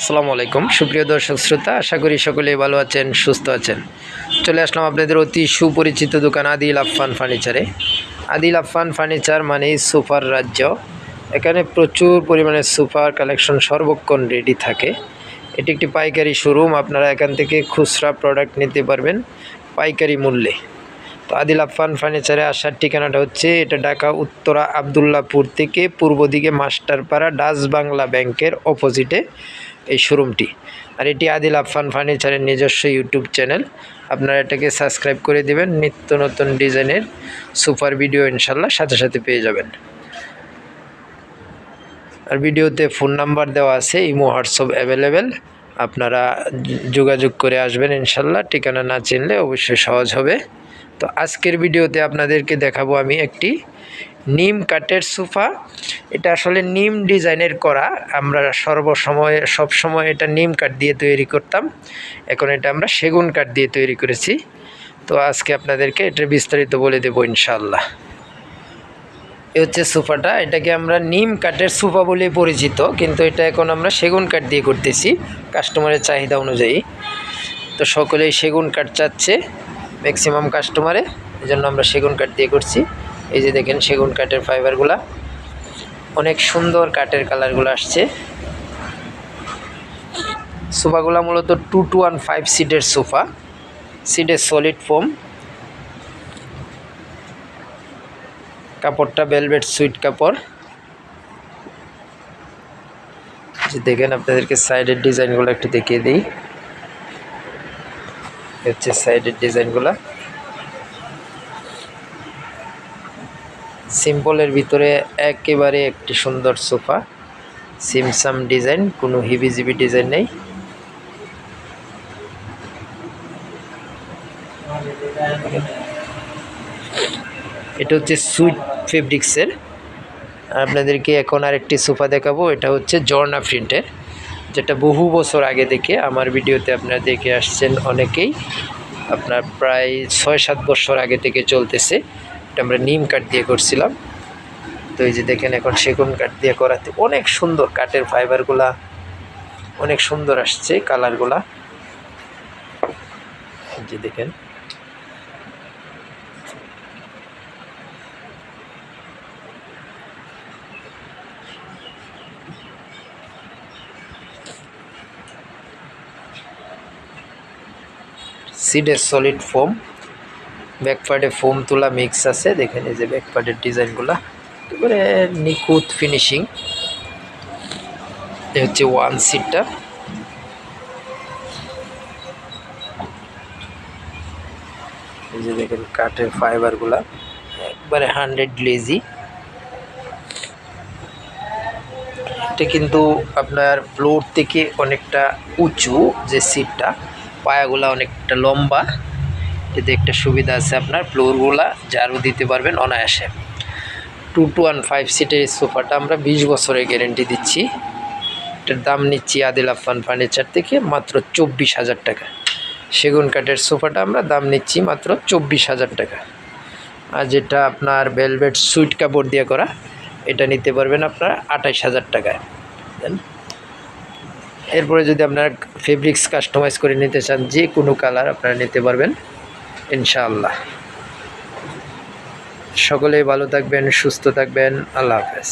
আসসালামু আলাইকুম। সুপ্রিয় দর্শক শ্রোতা, আশা করি সকলেই ভালো আছেন, সুস্থ আছেন। চলে আসলাম আপনাদের অতি সুপরিচিত দোকান আদিল আফফান ফার্নিচারে। আদিল আফফান ফার্নিচার মানেই সোফার রাজ্য। এখানে প্রচুর পরিমাণে সোফার কালেকশন সর্বক্ষণ রেডি থাকে। এটি একটি পাইকারি শোরুম, আপনারা এখান থেকে খুচরা প্রোডাক্ট নিতে পারবেন পাইকারি মূল্যে। তো আদিল আফফান ফার্নিচারে আসার ঠিকানাটা হচ্ছে, এটা ঢাকা উত্তরা আবদুল্লাপুর থেকে পূর্ব দিকে মাস্টারপাড়া ডাচ বাংলা ব্যাংকের অপোজিটে এই শোরুমটি। আর এটি আদিল আফফান ফার্নিচারের নিজস্ব ইউটিউব চ্যানেল। আপনারা এটাকে সাবস্ক্রাইব করে দেবেন, নিত্য নতুন ডিজাইনের সুপার ভিডিও ইনশাল্লাহ সাথে সাথে পেয়ে যাবেন। আর ভিডিওতে ফোন নাম্বার দেওয়া আছে, ইমো, হোয়াটসঅ্যাপ অ্যাভেলেবেল। আপনারা যোগাযোগ করে আসবেন ইনশাল্লাহ ঠিকানা না চিনলে অবশ্যই সহজ হবে। তো আজকের ভিডিওতে আপনাদেরকে দেখাবো আমি একটি নিম কাঠের সোফা। এটা আসলে নিম ডিজাইনের করা। আমরা সর্বসময় সব সময় এটা নিম কাঠ দিয়ে তৈরি করতাম। এখন এটা আমরা সেগুন কাঠ দিয়ে তৈরি করেছি। তো আজকে আপনাদেরকে এটা বিস্তারিত বলে দেবো ইনশাল্লাহ এ হচ্ছে সোফাটা। এটাকে আমরা নিম কাঠের সোফা বলে পরিচিত, কিন্তু এটা এখন আমরা সেগুন কাঠ দিয়ে করতেছি। কাস্টমারের চাহিদা অনুযায়ী। তো সকলেই সেগুন কাঠ চাচ্ছে। ম্যাক্সিমাম কাস্টমারে এই জন্য আমরা সেগুন কাঠ দিয়ে করছি। এই যে দেখেন সেগুন কাঠের ফাইবারগুলা অনেক সুন্দর কাঠের কালারগুলো আসছে। সোফাগুলো মূলত টু টু ওয়ান ফাইভ সিটের সোফা। সিটের সলিড ফোম কাপড়টা ভেলভেট সুইট কাপড়। দেখেন আপনাদেরকে সাইডের ডিজাইনগুলো একটু দেখিয়ে দিই। হচ্ছে সাইডের ডিজাইনগুলো সিম্পলের ভিতরে একেবারে একটি সুন্দর সোফা। সিমসাম ডিজাইন কোনো হিবিজিবি ডিজাইন নেই। এটা হচ্ছে সুইট ফেব্রিক্সের আপনাদেরকে এখন আরেকটি সোফা দেখাবো, এটা হচ্ছে জর্না প্রিন্টের যেটা বহু বছর আগে থেকে আমার ভিডিওতে আপনারা দেখে আসছেন অনেকেই। আপনার প্রায় ছয় সাত বছর আগে থেকে চলতেছে। এটা আমরা নিম কাঠ দিয়ে করছিলাম। তো এই যে দেখেন এখন সেগুন কাঠ দিয়ে করাতে অনেক সুন্দর কাঠের ফাইবারগুলা অনেক সুন্দর আসছে কালারগুলা যে দেখেন। সিডের সলিড ফোম ব্যাকপার্টে ফোম তোলা মিক্স আছে, দেখেন এই যে ব্যাকপার্টের ডিজাইনগুলো একেবারে নিখুঁত ফিনিশিং এ হচ্ছে ওয়ান সিটটা এই যে দেখেন কাঠের ফাইবারগুলা একবারে হান্ড্রেড লেজি এটা কিন্তু আপনার ফ্লোর থেকে অনেকটা উঁচু যে সিটটা পায়াগুলা অনেকটা লম্বা। এতে একটা সুবিধা আছে আপনার, ফ্লোরগুলা ঝাড়ু দিতে পারবেন অনায়াসে। টু টু ওয়ান ফাইভ সিটের সোফাটা আমরা বিশ বছরের গ্যারেন্টি দিচ্ছি। এটার দাম নিচ্ছি আদিল আফান ফার্নিচার থেকে মাত্র চব্বিশ হাজার টাকা। সেগুন কাঠের সোফাটা আমরা দাম নিচ্ছি মাত্র চব্বিশ হাজার টাকা। আর যেটা আপনার ভেলভেট সুইট কাপড় দিয়ে করা, এটা নিতে পারবেন আপনার আঠাইশ হাজার টাকায়। দেন এরপরে যদি আপনার ফেব্রিক্স কাস্টমাইজ করে নিতে চান, যে কোনো কালার আপনারা নিতে পারবেন, ইনশাআল্লাহ। সকলেই ভালো থাকবেন, সুস্থ থাকবেন, আল্লাহ হাফেজ।